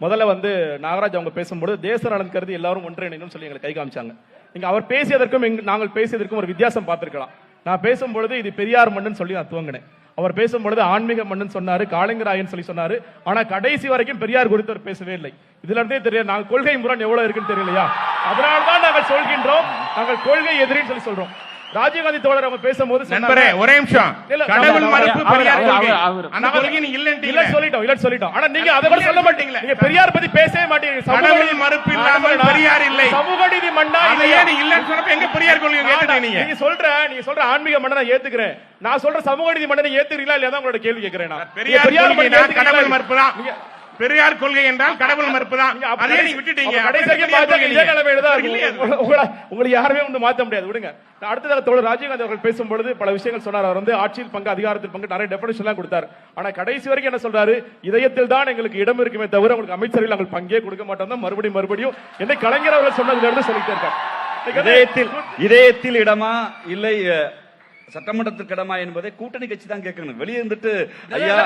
முதல்ல வந்து நாகராஜ் அவங்க பேசும்போது தேச நலன் கருதி எல்லாரும் ஒன்றிணைணும் சொல்லி எங்களை கை காமிச்சாங்க. நீங்க அவர் பேசியதற்கும் எங்க- நாங்கள் பேசியதற்கும் ஒரு வித்தியாசம் பார்த்திருக்கலாம். நான் பேசும்பொழுது இது பெரியார் மண்ணுன்னு சொல்லி நான் துவங்கினேன். அவர் பேசும்பொழுது ஆன்மீக மண்ணுன்னு சொன்னாரு காளிங்கராயன் சொல்லி சொன்னாரு. ஆனா கடைசி வரைக்கும் பெரியார் குறித்து அவர் பேசவே இல்லை. இதுல இருந்தே தெரியல நாங்கள் கொள்கை முரண் எவ்வளவு இருக்குன்னு தெரியலையா? அதனால்தான் நாங்கள் சொல்கின்றோம் நாங்கள் கொள்கை எதிரின்னு சொல்லி சொல்றோம். ராஜீவ்காந்தி தோழர் அவங்க பேசும்போது நண்பரே ஒரே நிமிஷம். இல்ல, கடவுள் மறுப்பு பெரியார் கொள்கை அந்த கொள்கை நீங்க இல்ல இல்லன்ட்டீங்க சொல்லிட்டோம் இல்ல சொல்லிட்டோம். ஆனா நீங்க அதை கூட சொல்ல மாட்டீங்களே நீங்க பெரியார் பத்தி பேசவே மாட்டீங்க. சமூக கடவுள் நீதி- மறுப்பு இல்லாமல் பெரியார் இல்லை. சமூக நீதி அதை இல்லையா? ஏன் இல்லன்னு சொன்னப்ப எங்க பெரியார் கொள்கை கேட்டுட்டீங்க நீங்க? நீங்க சொல்ற நீங்க சொல்ற ஆன்மீக மண்ணை நான் ஏத்துக்கிறேன். நான் சொல்ற சமூக நீதி நீங்க ஏத்துக்கிறீங்களா இல்லையா தான் உங்களோட கேள்வி கேட்கிறேன் நான். பெரியார் கொள்கை? கடவுள் மறுப்பு தான் பெரியார் கொள்கை என்றால் கடவுள் மறுப்பு தான் அதே நீங்க விட்டுட்டீங்க. உங்களை யாருமே ஒன்று மாத்த முடியாது. விடுங்க. அடுத்ததாக தோழர் ராஜீவ்காந்தி அவர்கள் பேசும்பொழுது பல விஷயங்கள் சொன்னார். அவர் வந்து ஆட்சியில் பங்கு அதிகாரத்தில் பங்கு நிறைய டெபினேஷன் எல்லாம் கொடுத்தார். ஆனா கடைசி வரைக்கும் என்ன சொல்றாரு? இதயத்தில் தான் எங்களுக்கு இடம் இருக்குமே தவிர உங்களுக்கு அமைச்சர்கள் நாங்கள் பங்கே கொடுக்க மாட்டோம் தான் மறுபடியும் மறுபடியும் என்னை கலைஞர் அவர்கள் சொன்னதுல இருந்து சொல்லிட்டே இருக்கார். வந்து- இதயத்தில் இதயத்தில் இடமா இல்லை சட்டமன்றத்திற்கு இடமா என்பதை கூட்டணி கட்சி தான் கேட்கணும். வெளியே இருந்துட்டு ஐயா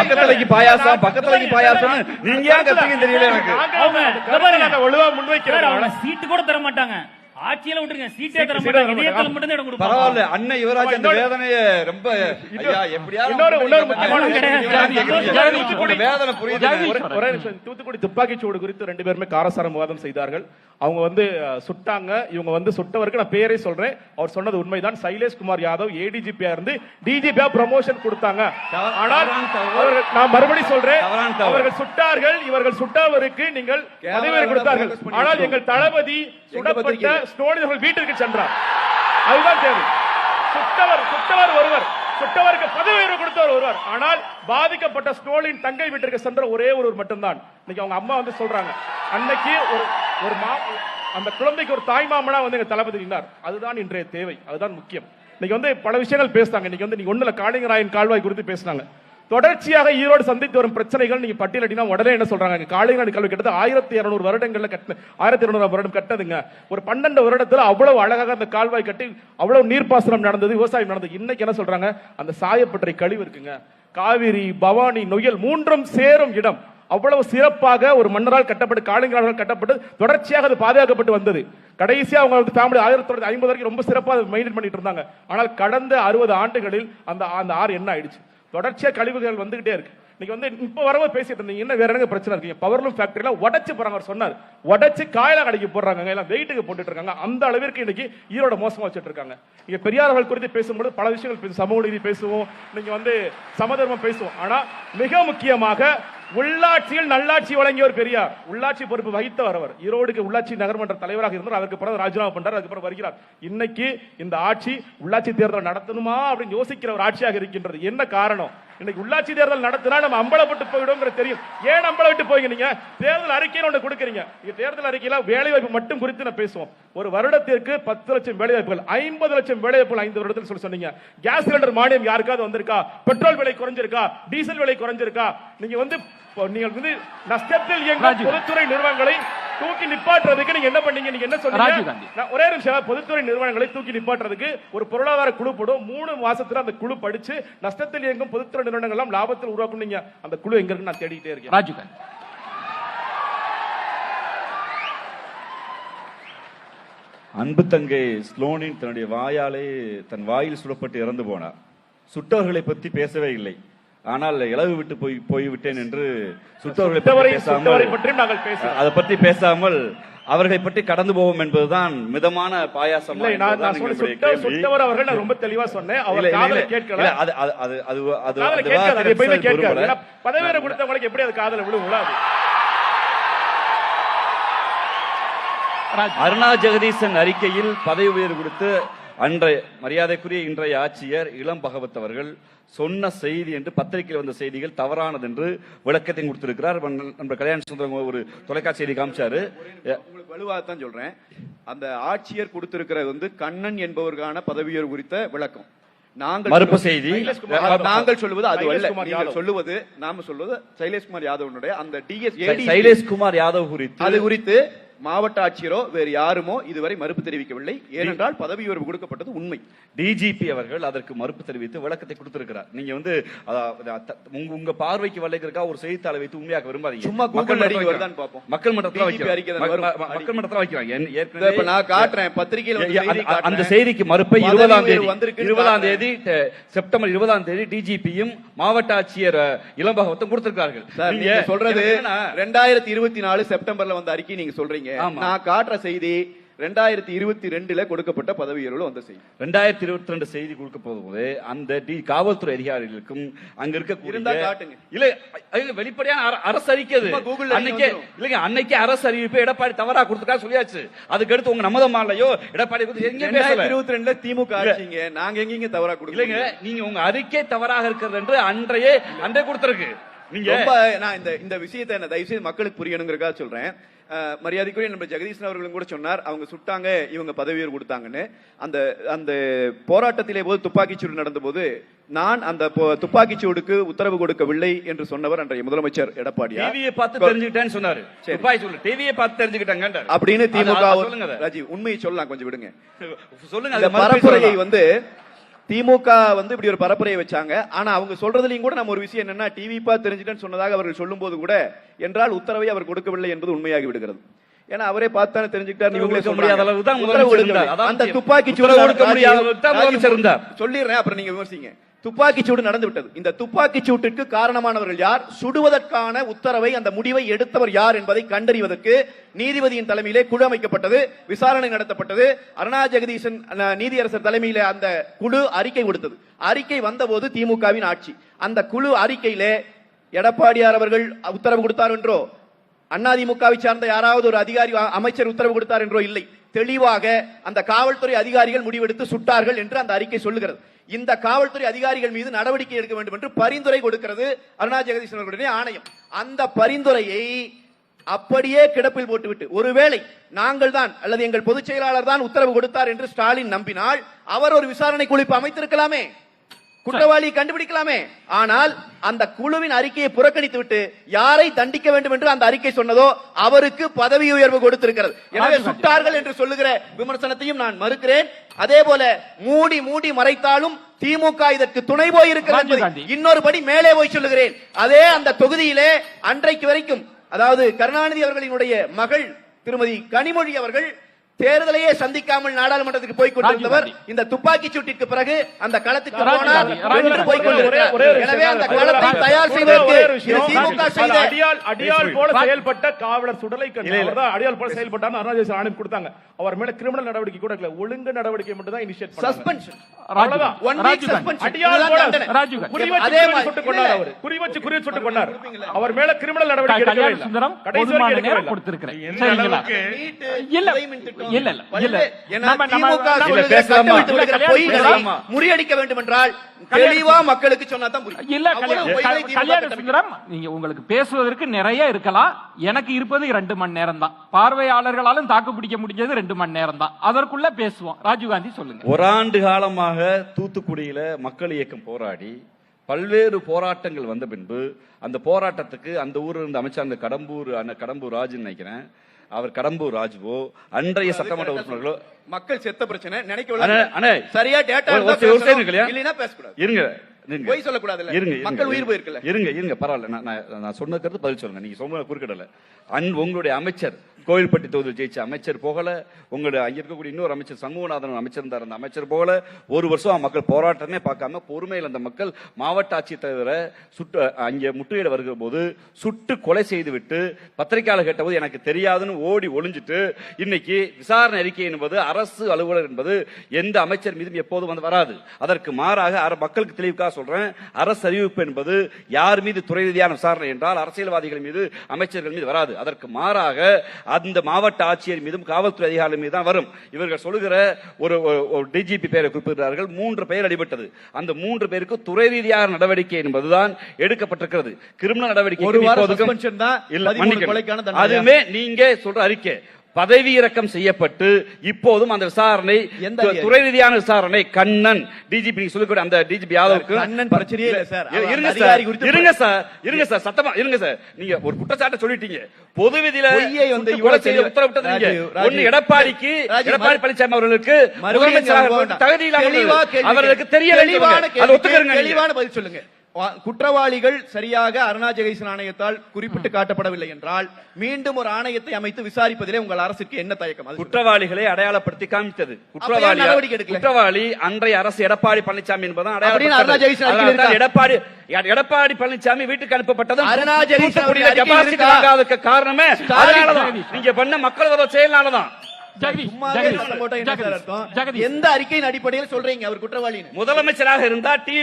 பக்கத்துலைக்கு. பாயாசம் பக்கத்துலைக்கு பாயாசம் நீங்க ஏன் கத்துக்கு தெரியல எனக்கு. சீட்டு கூட தர மாட்டாங்க. ஆட்சியில விட்டுருங்க. சீட்டே தர மாட்டாங்க. தர இதயத்துல மாட்டாங்க. மட்டும் தான் இடம் கொடுப்பாங்க. பரவாயில்ல அண்ணன் யுவராஜ் அந்த வேதனைய ரொம்ப ஐயா இன்னொரு- இன்னொரு வேதனை புரியுது. ஒரே-. தூத்துக்குடி துப்பாக்கி சூடு குறித்து ரெண்டு பேருமே காரசாரம் விவாதம் செய்தார்கள். அவங்க வந்து சுட்டாங்க. இவங்க வந்து சுட்டவருக்கு நான் பேரே சொல்றேன். அவர் சொன்னது உண்மைதான். சைலேஷ் குமார் யாதவ் ஏடிஜிபியா இருந்து டிஜிபியா ப்ரமோஷன் கொடுத்தாங்க. ஆனால் நான் மறுபடியும் சொல்றேன். அவர்கள் சுட்டார்கள். இவர்கள் சுட்டவருக்கு நீங்கள் பதவி உயர்வு கொடுத்தார்கள். ஆனால். எங்கள் தளபதி சுடப்பட்ட. ஸ்டோனி அவர்கள் வீட்டிற்கு சென்றார். அதுதான் தேவை. சுட்டவர் சுட்டவர் ஒருவர். சுட்டவருக்கு பதவி உயர்வு கொடுத்தவர் ஒருவர். ஆனால் பாதிக்கப்பட்ட ஸ்டோலின் தங்கை வீட்டிற்கு சென்ற ஒரே ஒருவர் மட்டும்தான். இன்னைக்கு அவங்க அம்மா வந்து சொல்றாங்க. அன்னைக்கு ஒரு ஒரு மா அந்த குழந்தைக்கு ஒரு தாய் மாமனா வந்து எங்க தளபதி நின்றார் அதுதான் இன்றைய தேவை. அதுதான் முக்கியம். இன்னைக்கு வந்து பல விஷயங்கள் பேசுறாங்க. இன்னைக்கு வந்து நீங்க ஒண்ணுல காளிங்கராயன் கால்வாய் குறித்து பேசுனாங்க. தொடர்ச்சியாக ஈரோடு சந்தித்து வரும் பிரச்சனைகள் நீங்க பட்டியலிட்டினா உடனே என்ன சொல்றாங்க? காளிங்கராயன் கல்வி கிட்டத்தட்ட ஆயிரத்தி இருநூறு வருடங்கள்ல கட்ட ஆயிரத்தி இருநூறு வருடம் கட்டதுங்க ஒரு பன்னெண்டு வருடத்துல அவ்வளவு அழகாக அந்த கால்வாய் கட்டி அவ்வளவு நீர்ப்பாசனம் நடந்தது விவசாயம் நடந்தது. இன்னைக்கு என்ன சொல்றாங்க? அந்த சாயப்பட்டறை கழிவு இருக்குங்க. காவிரி பவானி நொயல் மூன்றும் சேரும் இடம். அவ்வளவு சிறப்பாக ஒரு மன்னரால் கட்டப்பட்டு காளிங்கரால் கட்டப்பட்டு தொடர்ச்சியாக அது பாதுகாக்கப்பட்டு வந்தது. கடைசியாக அவங்க வந்து ஃபேமிலி ஆயிரத்தி தொள்ளாயிரத்தி ஐம்பது வரைக்கும் ரொம்ப சிறப்பாக மெயின்டைன் பண்ணிட்டு இருந்தாங்க. ஆனால் கடந்த அறுபது ஆண்டுகளில் அந்த அந்த ஆறு என்ன ஆயிடுச்சு? தொடர்ச்சியாக கழிவுகள் வந்துகிட்டே இருக்கு. நீங்க வந்து இப்ப வரவ பேசிட்டு இருந்தீங்க என்ன வேற என்ன பிரச்சனை இருக்கீங்க பவர்லூம் ஃபேக்டரியில உடச்சு போறாங்க அவர் சொன்னார். உடச்சு காயில கடைக்கு போடுறாங்க எல்லாம் வெயிட்டுக்கு போட்டுட்டு இருக்காங்க. அந்த அளவிற்கு இன்னைக்கு ஈரோட மோசமா வச்சுட்டு இருக்காங்க. இங்க பெரியார்கள் குறித்து பேசும்போது பல விஷயங்கள் சமூக நீதி பேசுவோம் நீங்க வந்து சமதர்மம் பேசுவோம். ஆனா மிக முக்கியமாக உள்ளாட்சியில் நல்லாட்சி வழங்கியவர் பெரியார். உள்ளாட்சி பொறுப்பு வகித்தவர் அவர். ஈரோடுக்கு உள்ளாட்சி நகர்மன்ற தலைவராக இருந்தார். அதற்கு பிறகு ராஜினாமா பண்றார். அதுக்கு பிறகு வருகிறார். இன்னைக்கு இந்த ஆட்சி உள்ளாட்சி தேர்தல் நடத்தணுமா அப்படின்னு யோசிக்கிற ஒரு ஆட்சியாக இருக்கின்றது. என்ன காரணம்? இன்னைக்கு உள்ளாட்சி தேர்தல் நடத்தினா நம்ம அம்பலப்பட்டு போயிடும்ங்கிற தெரியும். ஏன் அம்பல விட்டு போய் நீங்க? தேர்தல் அறிக்கைன்னு ஒன்று கொடுக்குறீங்க. நீங்க தேர்தல் அறிக்கையில வேலை வாய்ப்பு மட்டும் குறித்து நான் பேசுவோம். ஒரு வருடத்திற்கு பத்து லட்சம் வேலை வாய்ப்புகள் ஐம்பது லட்சம் வேலை வாய்ப்புகள் ஐந்து வருடத்தில் சொல்லி சொன்னீங்க. கேஸ் சிலிண்டர் மானியம் யாருக்காவது வந்திருக்கா? பெட்ரோல் விலை குறைஞ்சிருக்கா? டீசல் விலை குறைஞ்சிருக்கா? நீங்க வந்து நீங்கள் வந்து நஷ்டத்தில் இயங்கும். பொதுத்துறை நிறுவனங்களை தூக்கி நிப்பாட்டுறதுக்கு நீங்க என்ன பண்ணீங்க? நீங்க என்ன சொன்னீங்க? ஒரே நிமிஷம் பொதுத்துறை நிறுவனங்களை தூக்கி நிப்பாட்டுறதுக்கு ஒரு பொருளாதார குழு போடும். மூணு மாசத்துல அந்த குழு படிச்சு நஷ்டத்தில் இயங்கும் பொதுத்துறை நிறுவனங்கள் எல்லாம் லாபத்தில் உருவாக்கும் நீங்க அந்த குழு எங்க இருக்கு நான் தேடிட்டே இருக்கேன். ராஜீவ் அன்பு தங்கை ஸ்லோனின் தன்னுடைய வாயாலே தன் வாயில் சுடப்பட்டு இறந்து போனார். சுட்டவர்களை பற்றி பேசவே இல்லை. ஆனால் இளவு விட்டு போய் போய்விட்டேன் என்று சுட்டவர்களை பேசாமல் அதை பற்றி பேசாமல் அவர்களை பற்றி கடந்து போவோம் என்பதுதான் மிதமான பாயாசம் அவர்கள் ரொம்ப தெளிவா சொன்னேன். அவர் காதல கேட்கல. அது அது அது அது அது காதல அது கேட்காது அது எப்பயுமே விவாதத்திற்கு கேட்காது. விரும்பல. ஏன்னா பதவி உயர்வு கொடுத்தவங்களுக்கு எப்படி அது காதல ராஜீவ் அருணா ஜெகதீசன் அறிக்கையில் பதவி உயர்வு கொடுத்து அன்றைய மரியாதைக்குரிய இன்றைய ஆட்சியர் இளம் பகவத் அவர்கள் சொன்ன செய்தி என்று பத்திரிகையில் வந்த செய்திகள் தவறானது என்று விளக்கத்தை கொடுத்திருக்கிறார். நண்பர் கல்யாண சுந்தரம் ஒரு தொலைக்காட்சி செய்தி காமிச்சாரு. வலுவாக தான் சொல்றேன். அந்த ஆட்சியர் கொடுத்திருக்கிறது வந்து கண்ணன் என்பவருக்கான பதவியர் குறித்த விளக்கம். நாங்கள் மறுப்பு செய்தி. நாங்கள் சொல்லுவது அது அல்ல. சொல்லுவது நாம சொல்வது சைலேஷ்குமார் யாதவனுடைய அந்த டிஎஸ் சைலேஷ்குமார் யாதவ் குறித்து அது குறித்து மாவட்ட ஆட்சியரோ வேறு யாருமோ இதுவரை மறுப்பு தெரிவிக்கவில்லை. ஏனென்றால் பதவி உயர்வு கொடுக்கப்பட்டது உண்மை. டிஜிபி அவர்கள் அதற்கு மறுப்பு தெரிவித்து விளக்கத்தை கொடுத்திருக்கிறார். நீங்க வந்து உங்க உங்க பார்வைக்கு வல்லைக்கிறக்கா ஒரு செய்தித்தாளை வைத்து உண்மையாக்க விரும்பாதீங்க. சும்மா மக்கள் மன்றத்துல வருதான்னு பார்ப்போம். மக்கள் மன்றத்துல. அறிக்கை தான் மக்கள் மன்றத்துல வைக்கிறாங்க ஏற்கனவே இப்ப நான் காட்டுறேன். பத்திரிகையில அந்த-. செய்திக்கு மறுப்பை இருபதாம் தேதி இருபதாம். தேதி செப்டம்பர் இருபதாம் தேதி டிஜிபியும் மாவட்ட ஆட்சியர் இளம்பகவத்தும் கொடுத்திருக்கார்கள் சொல்றது ரெண்டாயிரத்தி இருபத்தி நாலு செப்டம்பர்ல வந்த அறிக்கை நீங்க சொல்றீங்க. நான் காட்டுற செய்தி ரெண்டாயிரத்தி இருபத்தி ரெண்டுல கொடுக்கப்பட்ட பதவி உயர்வுல வந்த செய்தி. ரெண்டாயிரத்தி இருபத்தி ரெண்டு செய்தி கொடுக்க போகும்போது அந்த டி காவல்துறை அதிகாரிகளுக்கும் அங்க இருக்க இருந்தா காட்டுங்க. இல்ல அர- அரசு அறிக்கை அது. சும்மா Google ல அன்னைக்கே. இல்லைங்க அன்னைக்கே அரசு அறிவிப்பு எடப்பாடி தவறா கொடுத்துக்கா சொல்லியாச்சு. அதுக்கு அடுத்து உங்க நமதமாலையோ எடப்பாடி எங்க பேசல. இருபத்தி ரெண்டுல திமுக ஆட்சிங்க. நாங்க எங்கீங்க தவறா கொடுக்கலங்க நீங்க உங்க அறிக்கை தவறாக இருக்கிறது என்று அன்றையே அன்றே கொடுத்திருக்கு. நீங்க ரொம்ப நான் இந்த இந்த விஷயத்தை என்ன தயவு செய்து மக்களுக்கு புரியணுங்கிறதுக்காக சொல்றேன். மரியாதைக்குரிய நம்ம ஜெகதீசன் அவர்களும் கூட சொன்னார் அவங்க சுட்டாங்க இவங்க பதவி உயர்வு கொடுத்தாங்கன்னு அந்த அந்த போராட்டத்திலே போது துப்பாக்கிச்சூடு நடந்த போது நான் அந்த துப்பாக்கிச்சூடுக்கு உத்தரவு கொடுக்கவில்லை என்று சொன்னவர் அன்றைய முதலமைச்சர் எடப்பாடியார் டிவியை பார்த்து தெரிஞ்சுக்கிட்டேன்னு சொன்னாரு. துப்பாக்கி சொல்லு டிவியை பார்த்து தெரிஞ்சுக்கிட்டாங்க அப்படின்னு திமுக. ராஜீவ் உண்மையை சொல்லலாம் கொஞ்சம் விடுங்க சொல்லுங்க பரப்புரையை. வந்து திமுக வந்து இப்படி ஒரு பரப்புரையை வச்சாங்க. ஆனா அவங்க சொல்றதுலயும் கூட நம்ம ஒரு விஷயம் என்னன்னா டிவி பார்த்து தெரிஞ்சுட்டேன்னு சொன்னதாக அவர்கள் சொல்லும்போது கூட என்றால் உத்தரவை அவர் கொடுக்கவில்லை என்பது உண்மையாகி விடுகிறது. ஏன்னா அவரே பார்த்தானே தெரிஞ்சுக்கிட்டார் இவங்களே கொடுக்க முடியாத அளவுக்கு தான் முதலமைச்சர் அந்த. துப்பாக்கி சூடு கொடுக்க முடியாத அளவுக்கு தான் முதலமைச்சர் இருந்தார். சொல்லிடுறேன் அப்புறம் நீங்க விமர்சிங்க. துப்பாக்கி சூடு நடந்து விட்டது. இந்த துப்பாக்கி சூட்டிற்கு காரணமானவர்கள் யார்? சுடுவதற்கான உத்தரவை அந்த முடிவை எடுத்தவர் யார் என்பதை கண்டறிவதற்கு நீதிபதியின் தலைமையிலே குழு அமைக்கப்பட்டது விசாரணை நடத்தப்பட்டது. அருணா ஜெகதீசன் அஹ், நீதியரசர் தலைமையிலே அந்த குழு அறிக்கை கொடுத்தது. அறிக்கை வந்தபோது திமுகவின் ஆட்சி. அந்த குழு அறிக்கையிலே எடப்பாடியார் அவர்கள் உத்தரவு கொடுத்தார் என்றோ அதிமுகவை சார்ந்த யாராவது ஒரு அதிகாரி அமைச்சர் உத்தரவு கொடுத்தார் என்றோ இல்லை. தெளிவாக அந்த காவல்துறை அதிகாரிகள் முடிவெடுத்து சுட்டார்கள் என்று அந்த அறிக்கை சொல்லுகிறது. இந்த காவல்துறை அதிகாரிகள் மீது நடவடிக்கை எடுக்க வேண்டும் என்று பரிந்துரை கொடுக்கிறது அருணா ஜெகதீசன் அவர்களுடைய ஆணையம். அந்த பரிந்துரையை அப்படியே கிடப்பில் போட்டுவிட்டு ஒருவேளை நாங்கள் தான் அல்லது எங்கள் பொதுச் செயலாளர் தான் உத்தரவு கொடுத்தார் என்று ஸ்டாலின் நம்பினால் அவர் ஒரு விசாரணை குழு அமைத்திருக்கலாமே. குற்றவாளியை கண்டுபிடிக்கலாமே. ஆனால் அந்த குழுவின் அறிக்கையை புறக்கணித்து விட்டு யாரை தண்டிக்க வேண்டும் என்று அந்த அறிக்கை சொன்னதோ அவருக்கு பதவி உயர்வு கொடுத்திருக்கிறது. எனவே சுட்டார்கள் என்று சொல்லுகிற விமர்சனத்தையும் நான் மறுக்கிறேன். அதே போல மூடி மூடி மறைத்தாலும் திமுக இதற்கு துணை போய் இருக்கிறது. இன்னொரு படி மேலே போய் சொல்லுகிறேன். அதே அந்த தொகுதியிலே அன்றைக்கு வரைக்கும் அதாவது கருணாநிதி அவர்களினுடைய மகள் திருமதி கனிமொழி அவர்கள் தேர்தலையே சந்திக்காமல் நாடாளுமன்றத்துக்கு போய் கொண்டிருந்தவர் இந்த துப்பாக்கி சூட்டிற்கு பிறகு அந்த களத்துக்கு காந்தி. போய் கொண்டிருக்கிறார். ஒரே ஒரு விஷயம். எனவே அந்த. களத்தை தயார். செய்வதற்கு அடியால் அடியால் போல செயல்பட்ட காவலர் சுடலை அடியால் போல செயல்பட்டார் அருணாச்சல ஆணையம் கொடுத்தாங்க. அவர் மேல கிரிமினல் நடவடிக்கை கூட இல்ல ஒழுங்கு நடவடிக்கை மட்டும் தான் initiate suspension. One week. Suspension அடியால் போல. சுட்டு கொண்டார். அவர். குறி வச்சு குறி சுட்டு கொண்டார். அவர் மேல கிரிமினல் நடவடிக்கை எடுக்கவே இல்ல. சுந்தரம் கடைசி வரைக்கும் கொடுத்திருக்கிறேன் இல்ல. இல்ல இல்ல? முறியடிக்க வேண்டும் என்றால் தெளிவா மக்களுக்கு சொன்னா தான் புரியும். இல்ல அவ்வளவு கல்யாண பொய்களை திமுக கல்யாண கட்டமைக்கும். சுந்தரம் நீங்க உங்களுக்கு பேசுவதற்கு நிறைய இருக்கலாம். எனக்கு இருப்பது ரெண்டு மணி நேரம் தான் பார்வையாளர்களாலும் தாக்கு பிடிக்க முடிஞ்சது ரெண்டு மணி நேரம் தான் அதற்குள்ள பேசுவோம். ராஜீவ்காந்தி சொல்லுங்க. ஓராண்டு காலமாக தூத்துக்குடியில மக்கள் இயக்கம் போராடி பல்வேறு போராட்டங்கள் வந்த பின்பு அந்த போராட்டத்துக்கு அந்த ஊர்ல இருந்த அமைச்சர் அந்த கடம்பூர் அண்ணன் கடம்பூர் ராஜுன்னு நினைக்கிறேன். அவர் கடம்பூர் ராஜுவோ அன்றைய சட்டமன்ற உறுப்பினர்களோ மக்கள் செத்த பிரச்சனை நினைக்க. சரியா டேட்டா? இல்லைன்னா பேசக்கூடாது இருங்க. பொய் சொல்லக்கூடாதுல்ல. இருங்க மக்கள் உயிர் இருங்க. போயிருக்குல்ல. இருங்க இருங்க பரவாயில்ல நான் நான் நான் சொன்ன கருத்து பதில் சொல்லுங்க நீங்க சொன்ன குறுக்கிடல அன் உங்களுடைய அமைச்சர் கோயில்பட்டி தொகுதியில் ஜெயிச்ச அமைச்சர் போகல. உங்களுடைய அங்கே இருக்கக்கூடிய இன்னொரு அமைச்சர் சண்முகநாதன் அமைச்சர் இருந்தார். அந்த அமைச்சர் போகல. ஒரு வருஷம் மக்கள் போராட்டமே பார்க்காம பொறுமையில் அந்த மக்கள் மாவட்ட ஆட்சித்தலைவரை சுட்டு அங்கே முற்றுகையிட வருகிற போது சுட்டு கொலை செய்து விட்டு பத்திரிகையாளர் கேட்டபோது எனக்கு தெரியாதுன்னு ஓடி ஒளிஞ்சிட்டு இன்னைக்கு விசாரணை அறிக்கை என்பது அரசு அலுவலர் என்பது எந்த அமைச்சர் மீதும் எப்போதும் வந்து வராது. அதற்கு மாறாக அர- மக்களுக்கு தெளிவுக்காக சொல்றேன். அரசு அறிவிப்பு என்பது யார் மீது துறை ரீதியான விசாரணை என்றால் அரசியல்வாதிகள் மீது அமைச்சர்கள் மீது வராது. அதற்கு மாறாக அந்த மாவட்ட ஆட்சியர் மீதும் காவல்துறை அதிகாரிகள் மீது தான் வரும். இவர்கள் சொல்லுகிற ஒரு டிஜிபி பெயரை குறிப்பிடுகிறார்கள். மூன்று பெயர் அடிபட்டது. அந்த மூன்று பேருக்கு துறை ரீதியான நடவடிக்கை என்பதுதான் எடுக்கப்பட்டிருக்கிறது. கிரிமினல் நடவடிக்கை ஒரு வாரம் இப்போதுக்கும் suspension தான் இல்ல 13 மன்னிக்கணும். கொலைக்கான தண்டனை. அதுவுமே நீங்க சொல்ற அறிக்கை. பதவி இறக்கம் செய்யப்பட்டு இப்போதும் அந்த விசாரணை? துறை ரீதியான விசாரணை கண்ணன் டிஜிபி நீங்க சொல்லக்கூடிய அந்த டிஜிபி யாதவுக்கு கண்ணன் பிரச்சனையே இல்ல சார். இரு- இருங்க சார் இருங்க சார் இருங்க சார் சத்தமா இருங்க சார் நீங்க ஒரு குற்றச்சாட்டை சொல்லிட்டீங்க பொது விதியில வந்து இவ்வளவு செய்ய உத்தரவிட்டது. ஒன்னு எடப்பாடிக்கு எடப்பாடி பழனிசாமி அவர்களுக்கு முதலமைச்சராக தகுதி அவர்களுக்கு. தெரியல ஒத்துக்கிறங்க. தெளிவான பதில் சொல்லுங்க குற்றவாளிகள் சரியாக அருணா ஜெகதீசன் ஆணையத்தால் குறிப்பிட்டு காட்டப்படவில்லை என்றால் மீண்டும் ஒரு ஆணையத்தை அமைத்து விசாரிப்பதிலே உங்கள் அரசுக்கு என்ன தயக்கம். குற்றவாளிகளை அடையாளப்படுத்தி காமித்தது குற்றவாளி? குற்றவாளி அன்றைய அரசு எடப்பாடி பழனிசாமி அதனால்தான் இருக்கா? எடப்பாடி எடப்பாடி பழனிசாமி வீட்டுக்கு அனுப்பப்பட்டது அருணா ஜெகதீசன் தூத்துக்குடியில அறிக்கையில் கெபாசிட்டி இருக்கா? வாங்காததுக்கு காரணமே நீங்க பண்ண மக்கள் விரோத செயல்னாலதான் ஜெகதீஷ் போட்டா எந்த அறிக்கையின் அடிப்படையில் சொல்றீங்க அவர் குற்றவாளின்னு முதலமைச்சராக இருந்தா டிவி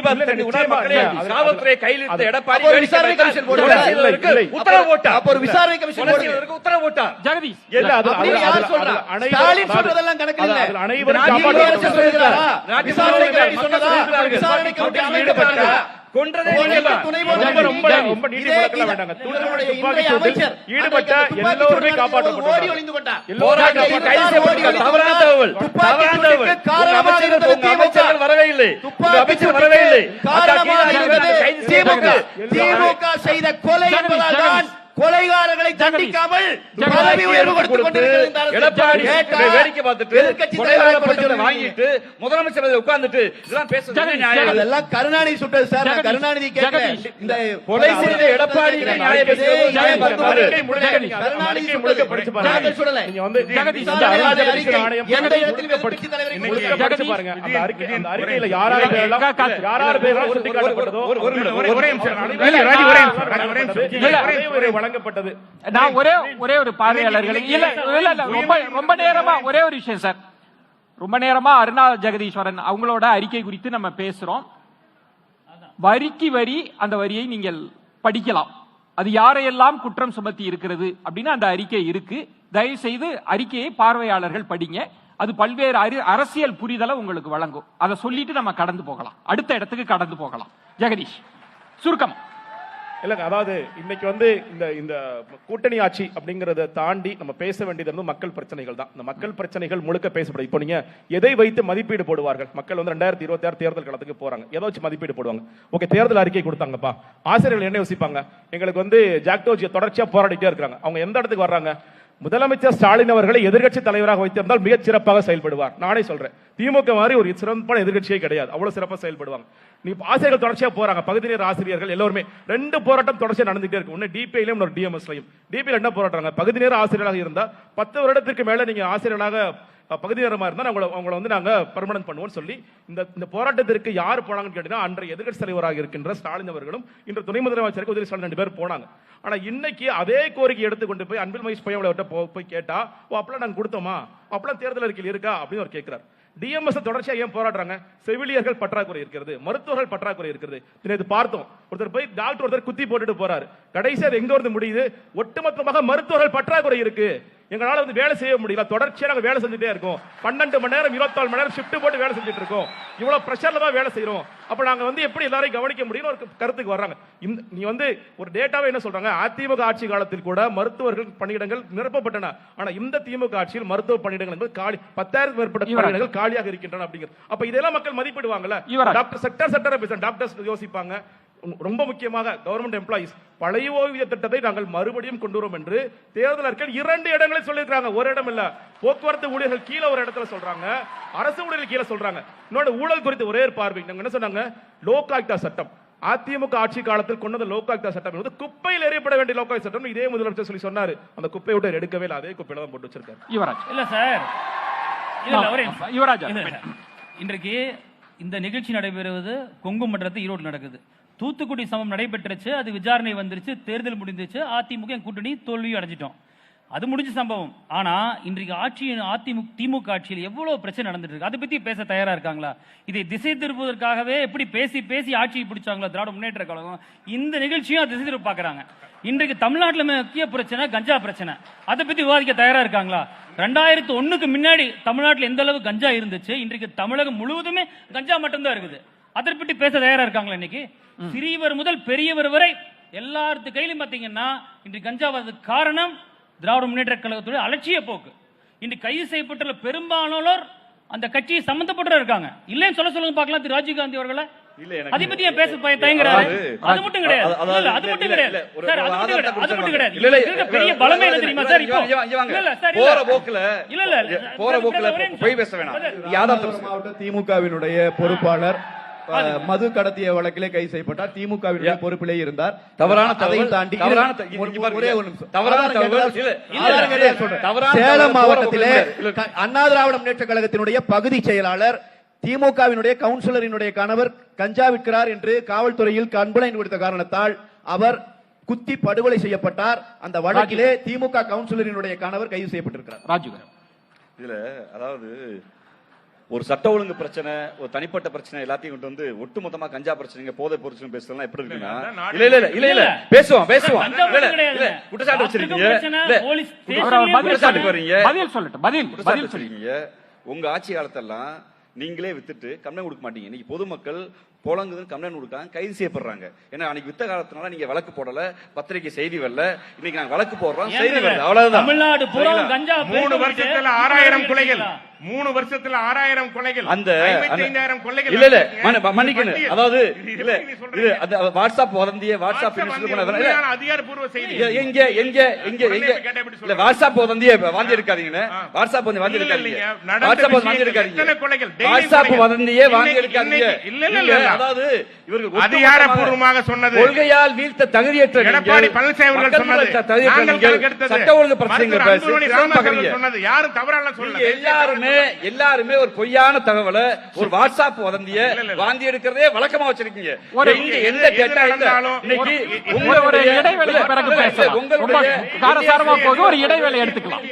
காவல்துறை கையில் இருந்த எடப்பாடி விசாரணை. கமிஷன் உத்தரவு போட்டார் அப்போ ஒரு விசாரணை கமிஷன் உத்தரவு போட்டார் ஜெகதீஷ் இல்ல அது யார் சொல்றா? ஸ்டாலின் சொல்றதெல்லாம் கணக்கு இல்ல. அனைவரும் விசாரணை சொன்னதா? விசாரணை அமைக்கப்பட்டதா? ஈடுபட்டாங்க. கொன்றதே ரொம்ப ரொம்ப. ரொம்ப வழக்கெல்லாம் வேண்டாங்க. துப்பாக்கி சூட்டில் ஈடுபட்ட எல்லோருமே தவறான. தகவல். தவறான தகவல். வரவே இல்லை. அமைச்சர் வரவே இல்லை. கீதா செய்த கொலை என்பதால். கொலைகாரர்களை தண்டிக்காமல். பதவி உயர்வு கொண்டிருக்கிறது வேடிக்கை பார்த்துட்டு. வாங்கிட்டு முதலமைச்சர் உட்கார்ந்துட்டு இதெல்லாம் பேசுறது ஜெகதீஷ், நியாயம் இல்லை. அதெல்லாம் கருணாநிதி சுட்டது சார் நான் கருணாநிதி. இந்த கொலை செய்த எடப்பாடி முழுக்க. படிச்சு பாருங்க சுடலை. நீங்க வந்து. படிச்சு பாருங்க அந்த அறிக்கையில பேரெல்லாம் ஒரு- நிமிஷம். ஒரே நிமிஷம். ஒரே நிமிஷம். வழங்கப்பட்டது. நான் ஒரே ஒரே ஒரு பார்வையாளர்கள். இல்ல இல்ல இல்ல ரொம்ப ரொம்ப நேரமா ஒரே ஒரு விஷயம் சார். ரொம்ப நேரமா அருணா ஜெகதீஸ்வரன் அவங்களோட அறிக்கை குறித்து நம்ம பேசுறோம். வரிக்கு வரி அந்த வரியை நீங்கள் படிக்கலாம். அது யாரையெல்லாம் குற்றம் சுமத்தி இருக்கிறது அப்படின்னு அந்த அறிக்கை இருக்கு. தயவு செய்து அறிக்கையை பார்வையாளர்கள் படிங்க. அது பல்வேறு அரசியல் புரிதலை உங்களுக்கு வழங்கும். அதை சொல்லிட்டு நம்ம கடந்து போகலாம். அடுத்த இடத்துக்கு கடந்து போகலாம். ஜெகதீஷ் சுருக்கம். இல்லைங்க அதாவது இன்னைக்கு வந்து இந்த இந்த கூட்டணி ஆட்சி அப்படிங்கிறத தாண்டி நம்ம பேச வேண்டியது வந்து மக்கள் பிரச்சனைகள் தான். இந்த மக்கள் பிரச்சனைகள் முழுக்க பேசப்படும். இப்போ நீங்க எதை வைத்து மதிப்பீடு போடுவார்கள்? மக்கள் வந்து ரெண்டாயிரத்தி இருபத்தி ஆறு தேர்தல் காலத்துக்கு போறாங்க. எதை வச்சு மதிப்பீடு போடுவாங்க? ஓகே தேர்தல் அறிக்கை கொடுத்தாங்கப்பா. ஆசிரியர்கள் என்ன யோசிப்பாங்க? எங்களுக்கு வந்து ஜாக்டோஜியை தொடர்ச்சியாக போராடிட்டே இருக்கிறாங்க. அவங்க எந்த இடத்துக்கு வர்றாங்க? முதலமைச்சர் ஸ்டாலின் அவர்களை எதிர்க்கட்சி தலைவராக வைத்திருந்தால் மிகச் சிறப்பாக செயல்படுவார். நானே சொல்றேன். திமுக மாதிரி ஒரு சிறப்பான எதிர்க்கட்சியே கிடையாது. அவ்வளவு சிறப்பாக செயல்படுவாங்க. நீ ஆசிரியர்கள் தொடர்ச்சியா போறாங்க. பகுதி நேர ஆசிரியர்கள் எல்லாருமே ரெண்டு போராட்டம் தொடர்ச்சியா நடந்துட்டே இருக்கு. ஒன்னு டிபிஐலையும் ஒரு டிஎம்எஸ்லையும் டிபியில் என்ன போராட்டாங்க பகுதி நேர ஆசிரியராக இருந்தா பத்து வருடத்திற்கு மேல நீங்க ஆசிரியர்களாக பகுதி நேரமாக இருந்தால் அவங்கள அவங்களை வந்து நாங்கள் பர்மனன்ட் பண்ணுவோம்னு சொல்லி இந்த இந்த போராட்டத்திற்கு யார் போனாங்கன்னு கேட்டீங்கன்னா அன்றைய எதிர்கட்சி தலைவராக இருக்கின்ற ஸ்டாலின் அவர்களும் இன்று துணை முதலமைச்சருக்கு உதவி ஸ்டாலின் ரெண்டு பேர் போனாங்க. ஆனால் இன்னைக்கு அதே கோரிக்கை எடுத்துக்கொண்டு போய் அன்பில் மகேஷ் பொய்யாமலை போய் கேட்டா ஓ அப்பெல்லாம் நாங்கள் கொடுத்தோமா? அப்பெல்லாம் தேர்தல் அறிக்கையில் இருக்கா? அப்படின்னு அவர் கேட்கிறார். டிஎம்எஸ் தொடர்ச்சியாக ஏன் போராடுறாங்க? செவிலியர்கள் பற்றாக்குறை இருக்கிறது மருத்துவர்கள் பற்றாக்குறை இருக்கிறது. இது பார்த்தோம். ஒருத்தர் போய் டாக்டர் ஒருத்தர் குத்தி போட்டுட்டு போறாரு. கடைசி அது எங்க வந்து முடியுது? ஒட்டுமொத்தமாக மருத்துவர்கள் பற்றாக்குறை இருக்கு. எங்களால வந்து வேலை செய்ய முடியல. தொடர்ச்சியா நாங்க வேலை செஞ்சுட்டே இருக்கோம். பன்னெண்டு மணி நேரம் இருபத்தாலு மணி நேரம் ஷிஃப்ட் போட்டு வேலை செஞ்சுட்டு இருக்கோம். இவ்வளவு பிரஷர்ல தான் வேலை செய்யறோம் அப்ப நாங்க வந்து எப்படி எல்லாரையும் கவனிக்க முடியும்னு ஒரு கருத்துக்கு வர்றாங்க. இந்த நீ வந்து ஒரு டேட்டாவே என்ன சொல்றாங்க? அதிமுக ஆட்சி காலத்தில் கூட மருத்துவர்கள் பணியிடங்கள் நிரப்பப்பட்டன. ஆனா இந்த திமுக ஆட்சியில் மருத்துவ பணியிடங்கள் என்பது காலி பத்தாயிரத்துக்கு மேற்பட்ட பணியிடங்கள் காலியாக இருக்கின்றன அப்படிங்கிறது அப்ப இதெல்லாம் மக்கள் மதிப்பிடுவாங்கல்ல. டாக்டர் செக்டர் செக்டர் பேசுறேன் டாக்டர்ஸ் யோசிப்பாங்க. ரொம்ப முக்கியமாக கவர்மெண்ட் எம்ப்ளாயிஸ் பழைய ஓய்வூதிய திட்டத்தை நாங்கள் மறுபடியும் கொண்டு வரோம் என்று தேர்தல் அறிக்கையில் இரண்டு இடங்களில் சொல்லியிருக்காங்க ஒரு இடம் இல்ல. போக்குவரத்து ஊழியர்கள் கீழே ஒரு இடத்துல சொல்றாங்க. அரசு ஊழியர்கள் கீழே சொல்றாங்க. இன்னொரு ஊழல் குறித்து ஒரே பார்வை. நாங்க என்ன சொன்னாங்க? லோகாயுக்தா சட்டம். அதிமுக ஆட்சி காலத்தில் கொண்டு வந்த லோகாயுக்தா சட்டம் என்பது குப்பையில் எறியப்பட வேண்டிய லோகாயுக்தா சட்டம் இதே முதலமைச்சர் சொல்லி சொன்னாரு. அந்த குப்பையை விட்டு எடுக்கவே இல்லை. அதே குப்பையில தான் போட்டு வச்சிருக்காரு. யுவராஜ். இல்ல சார். யுவராஜா. இன்றைக்கு இந்த நிகழ்ச்சி நடைபெறுவது கொங்கு மண்டலத்தில் ஈரோடு நடக்குது. தூத்துக்குடி சமம் நடைபெற்றுச்சு அது விசாரணை வந்துருச்சு தேர்தல் முடிந்துச்சு அதிமுக கூட்டணி தோல்வி அடைஞ்சிட்டோம். அது முடிஞ்ச சம்பவம். ஆனா இன்றைக்கு ஆட்சியின் அதிமுக திமுக ஆட்சியில் எவ்வளவு பிரச்சனை நடந்துட்டு இருக்கு அதை பத்தி பேச தயாரா இருக்காங்களா? இதை திசை திருப்புவதற்காகவே எப்படி பேசி பேசி ஆட்சியை பிடிச்சாங்களோ திராவிட முன்னேற்ற கழகம் இந்த நிகழ்ச்சியும் திசை திருப்ப பாக்குறாங்க. இன்றைக்கு தமிழ்நாட்டில் முக்கிய பிரச்சனை கஞ்சா பிரச்சனை. அதை பத்தி விவாதிக்க தயாரா இருக்காங்களா? ரெண்டாயிரத்து ஒண்ணுக்கு முன்னாடி தமிழ்நாட்டில் எந்த அளவு கஞ்சா இருந்துச்சு? இன்றைக்கு தமிழகம் முழுவதுமே கஞ்சா மட்டும்தான் இருக்குது. அதை பற்றி பேச தயாரா இருக்காங்களா இன்னைக்கு? சிறியவர் முதல் பெரியவர் வரை எல்லாத்து கையிலும் பாத்தீங்கன்னா இன்றைக்கு கஞ்சா வர்றதுக்கு காரணம் திராவிட முன்னேற்ற கழகத்துடைய அலட்சிய போக்கு. இன்று கைது செய்யப்பட்டுள்ள பெரும்பாலானோர் அந்த கட்சியை சம்பந்தப்பட்டு இருக்காங்க. இல்லைன்னு சொல்ல சொல்லுங்க பார்க்கலாம். திரு ராஜீவ் காந்தி அவர்களை. இல்ல, எனக்கு- அதை பத்தி ஏன் பேச தயங்குறாரு. அது மட்டும் கிடையாது. அதாவது- அதாவது இல்ல, அது மட்டும் இல்ல, கிடையாது. சார் அது மட்டும் கிடையாது. அது மட்டும். கிடையாது. இல்ல, இல்ல, இதுல பெரிய பலமே இல்ல, என்ன தெரியுமா சார் இப்போ. இல்ல சார் போற. போக்குல இல்ல இல்ல. போற போக்குல. பொய் பேச வேணாம். மாவட்ட திமுகவினுடைய பொறுப்பாளர் மது கடத்திய வழக்கிலே கைது செய்யப்பட்டார். திமுகவினுடைய பொறுப்பிலே இருந்தார். தவறான தகவல் தாண்டி ஒரு-. ஒரே நிமிஷம். சேலம் மாவட்டத்திலே அண்ணா திராவிட முன்னேற்ற கழகத்தினுடைய பகுதி செயலாளர் திமுகவினுடைய கவுன்சிலரினுடைய கணவர் கஞ்சா விற்கிறார் என்று காவல்துறையில் கம்ப்ளைண்ட் கொடுத்த காரணத்தால் அவர் குத்தி படுகொலை செய்யப்பட்டார். அந்த வழக்கிலே திமுக கவுன்சிலரினுடைய கணவர் கைது செய்யப்பட்டிருக்கிறார். ராஜு இதுல அதாவது ஒரு சட்ட ஒழுங்கு பிரச்சனை ஒரு தனிப்பட்ட பிரச்சனை எல்லாத்தையும் கொண்டு வந்து ஒட்டுமொத்தமா கஞ்சா பிரச்சனைங்க போதை பிரச்சனை பேசுறதுலாம் எப்படி இருக்குன்னா இல்ல, இல்ல இல்ல இல்ல பேசுவோம் பேசுவோம். குற்றச்சாட்டு வச்சிருக்கீங்க. குற்றச்சாட்டுக்கு. வர்றீங்க. பதில் சொல்லட்டும் பதில் பதில் சொல்லி வச்சிருக்கீங்க உங்க ஆட்சி காலத்தெல்லாம் நீங்களே வித்துட்டு கம்ப்ளைண்ட் கொடுக்க மாட்டீங்க. இன்னைக்கு பொதுமக்கள் புலங்குதுன்னு கம்ப்ளைண்ட் கொடுக்காங்க கைது செய்யப்படுறாங்க ஏன்னா அன்னைக்கு வித்த காலத்தினால நீங்க வழக்கு போடல பத்திரிக்கை செய்தி வரல இன்னைக்கு நாங்க வழக்கு போடுறோம் செய்தி வரல அவ்வளவுதான் தமிழ்நாடு மூணு வருஷத்துல. ஆறாயிரம் கொலைகள்? மூணு வருஷத்துல ஆறாயிரம் கொலைகள் அந்த ஐம்பத்தைந்தாயிரம் கொலைகள் இல்ல இல்ல மன்னிக்கணும். அதாவது இல்ல? இது அந்த வாட்ஸ்அப் வதந்திய வாட்ஸ்அப் அதிகாரப்பூர்வ செய்தி எங்க எங்க எங்க எங்க இல்ல? வாட்ஸ்அப் வதந்திய வாந்தி எடுக்காதீங்கன்னு ஆ. வாட்ஸ்அப் வந்து வாந்தி எடுக்காதீங்க வாட்ஸ்அப் வந்து எடுக்காதீங்க வாட்ஸ்அப். வதந்தியே வாந்தி எடுக்காதீங்க இன்னைக்கு- இல்ல, இல்ல. அதாவது இவர்கள் அதிகாரப்பூர்வமாக சொன்னது. கொள்கையால் வீழ்த்த தகுதியற்ற எடப்பாடி பழனிசாமி அவர்கள் சொன்னது. சட்ட ஒழுங்கு பிரச்சனைகள் சொன்னது. யாரும் தவறான சொல்லல. எல்லாருமே எல்லாருமே ஒரு பொய்யான தகவலை ஒரு வாட்ஸ்அப் வதந்திய. வாந்தி எடுக்கிறதே வழக்கமா வச்சிருக்கீங்க. எந்த டேட்டா இன்னைக்கு உங்களுடைய- ரொம்ப உங்களுடைய காரசாரமா போகுது. ஒரு இடைவேளை எடுத்துக்கலாம்.